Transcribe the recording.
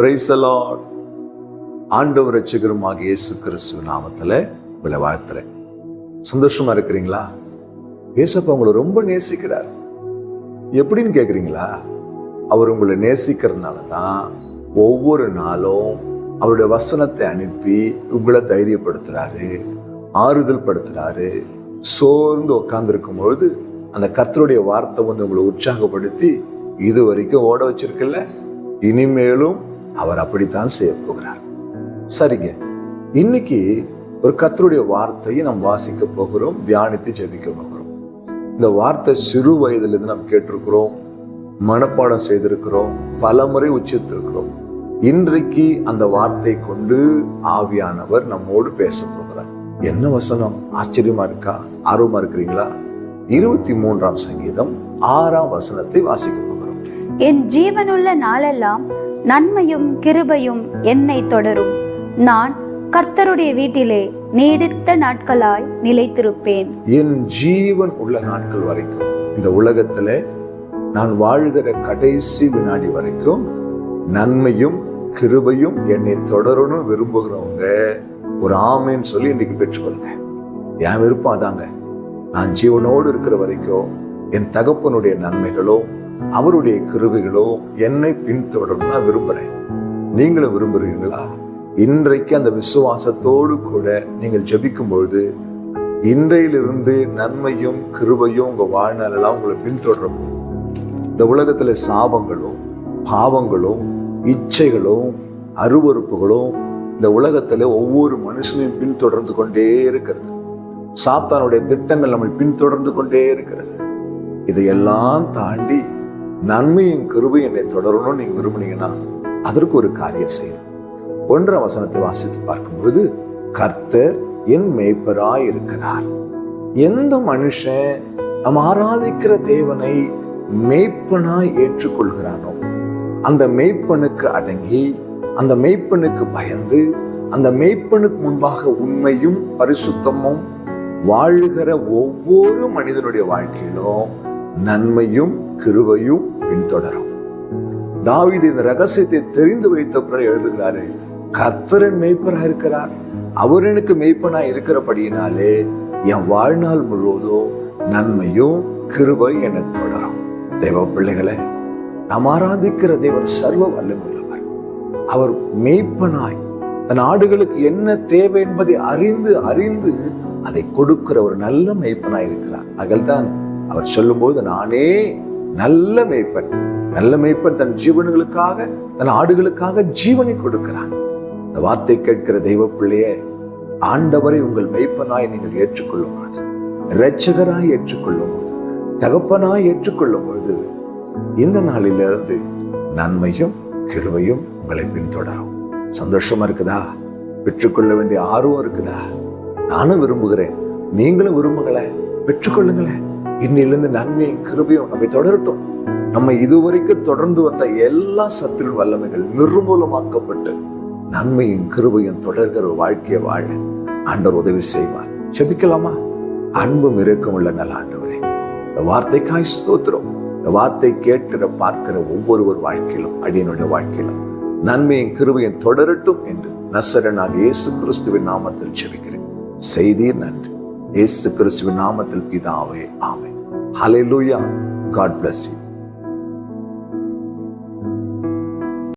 பிரைசலாட் ஆண்டவர் ரசிகருமாக இயேசு கிறிஸ்துவ நாமத்தில் உங்களை வாழ்த்துறேன். சந்தோஷமா இருக்கிறீங்களா? ஏசப்பா உங்களை ரொம்ப நேசிக்கிறார். எப்படின்னு கேட்குறீங்களா அவர் உங்களை நேசிக்கிறதுனால தான் ஒவ்வொரு நாளும் அவருடைய வசனத்தை அனுப்பி உங்களை தைரியப்படுத்துறாரு ஆறுதல் படுத்துறாரு சோர்ந்து உட்காந்துருக்கும் பொழுது அந்த கர்த்தருடைய வார்த்தை வந்து உங்களை உற்சாகப்படுத்தி இது வரைக்கும் ஓட வச்சிருக்கல. இனிமேலும் அவர் அப்படித்தான் செய்ய போகிறார். சரிங்க. இன்னைக்கு ஒரு கத்தருடைய வார்த்தையை நாம் வாசிக்க போகிறோம் தியானித்து ஜெபிக்க போகிறோம். இந்த வார்த்தை சிறு வயதிலிருந்து நாம் கேட்டிருக்கிறோம் மனப்பாடம் செய்திருக்கிறோம் பல முறை உச்சித்திருக்கிறோம் இன்றைக்கு அந்த வார்த்தை கொண்டு ஆவியானவர் நம்மோடு பேச போகிறார். என்ன வசனம்? ஆச்சரியமா இருக்கா? ஆர்வமா இருக்கிறீங்களா? இருபத்தி மூன்றாம் சங்கீதம் ஆறாம் வசனத்தை வாசிக்க போகிறோம். என் ஜீவனுள்ள நாளெல்லாம் நன்மையும் கிருபையும் என்னை தொடரும். நான் கர்த்தருடைய வீட்டிலே நீடித்த நாட்களாய் நிலைத்திருப்பேன். என் ஜீவன் உள்ள நாட்கள் வரைக்கும் இந்த உலகத்துல நான் வாழ்கிற கடைசி வினாடி வரைக்கும் நன்மையும் கிருபையும் என்னை தொடரணும் விரும்புகிறவங்க ஒரு ஆமைன்னு சொல்லி இன்னைக்கு பெற்றுக்கொள்ளுங்க. என் விருப்பம் அதாங்க. நான் ஜீவனோடு இருக்கிற வரைக்கும் என் தகப்பனுடைய நன்மைகளோ அவருடைய கிருவிகளோ என்னை பின்தொடரும் நான் விரும்புறேன். நீங்களும் விரும்புறீங்களா இன்றைக்கு அந்த விசுவாசத்தோடு கூட நீங்கள் ஜபிக்கும் பொழுது இன்றையிலிருந்து நன்மையும் கிருபையும் உங்க வாழ்நாளெல்லாம் உங்களை பின்தொடரும். இந்த உலகத்துல சாபங்களும் பாவங்களும் இச்சைகளும் அருவறுப்புகளும் இந்த உலகத்துல ஒவ்வொரு மனுஷனையும் பின்தொடர்ந்து கொண்டே இருக்கிறது. சாத்தானுடைய திட்டங்கள் நம்மை பின்தொடர்ந்து கொண்டே இருக்கிறது. இதையெல்லாம் தாண்டி நன்மையும் கிருபையும் என்னை தொடரணும்னு நீங்க விரும்புனீங்கன்னா அதற்கு ஒரு காரியம் செய்யணும். ஒன்றாம் வசனத்தை வாசித்து பார்க்கும் பொழுது கர்த்தர் என் மேய்ப்பராய் இருக்கிறார். எந்த மனுஷன் நம்ம ஆராதிக்கிற தேவனை மெய்ப்பனாய் ஏற்றுக்கொள்கிறானோ அந்த மெய்ப்பனுக்கு அடங்கி அந்த மெய்ப்பனுக்கு பயந்து அந்த மெய்ப்பனுக்கு முன்பாக உண்மையும் பரிசுத்தமும் வாழ்கிற ஒவ்வொரு மனிதனுடைய வாழ்க்கையிலும் நன்மையும் கிருபையும் பின்தொடரும். தாவிது இந்த ரகசியத்தை தெரிந்து வைத்த பிறகு எழுதுகிறாரு கர்த்தரன் மேய்ப்பனா இருக்கிறார். அவர் எனக்கு மெய்ப்பனா இருக்கிறபடியினாலே என் வாழ்நாள் முழுவதும் நன்மையும் கிருபை என தொடரும். தேவ பிள்ளைகளை நாம் ஆராதிக்கிற தேவன் சர்வ வல்லமுள்ளவர். அவர் மெய்ப்பனாய் தன் ஆடுகளுக்கு என்ன தேவை என்பதை அறிந்து அறிந்து அதை கொடுக்கிற ஒரு நல்ல மேய்ப்பனாய் இருக்கிறார். அகல்தான் அவர் சொல்லும்போது நானே நல்ல மேய்ப்பன். நல்ல மேய்ப்பன் தன் ஜீவன்களுக்காக தன் ஆடுகளுக்காக ஜீவனை கொடுக்கிறான். இந்த வார்த்தை கேட்கிற தெய்வ பிள்ளையே ஆண்டவரை உங்கள் மெய்ப்பனாய் நீங்கள் ஏற்றுக்கொள்ளும் பொழுது இரட்சகராய் ஏற்றுக்கொள்ளும் போது தகப்பனாய் ஏற்றுக்கொள்ளும் பொழுது இந்த நாளிலிருந்து நன்மையும் கிருவையும் உங்களை பின்தொடரும். சந்தோஷமா இருக்குதா? பெற்றுக்கொள்ள வேண்டிய ஆர்வம் இருக்குதா? நானும் விரும்புகிறேன். நீங்களும் விரும்புங்களேன் பெற்றுக்கொள்ளுங்களேன் இன்னிலிருந்து நன்மையும் கிருபையும் நம்மை தொடரட்டும். நம்ம இதுவரைக்கும் தொடர்ந்து வந்த எல்லா சத்துரு வல்லமைகள் நிர்மூலமாக்கப்பட்டு நன்மையும் கிருபையும் தொடர்கிற ஒரு வாழ்க்கையை வாழ ஆண்டவர் உதவி செய்வார். செபிக்கலாமா அன்பும் இருக்கும் உள்ள நல்ல ஆண்டவரே இந்த வார்த்தைக்காய் ஸ்தோத்திரம். இந்த வார்த்தை கேட்கிற பார்க்கிற ஒவ்வொருவர் வாழ்க்கையிலும் அடியனுடைய வாழ்க்கையிலும் நன்மையும் கிருபையும் தொடரட்டும் என்று நசரனாக இயேசு கிறிஸ்துவின் நாமத்தில் செபிக்கிறேன் செய்தீர் நன்றி. இயேசு கிறிஸ்துவின் நாமத்தில் பிதாவே ஆமே ஹலே லூயா காட் பிளஸ் யூ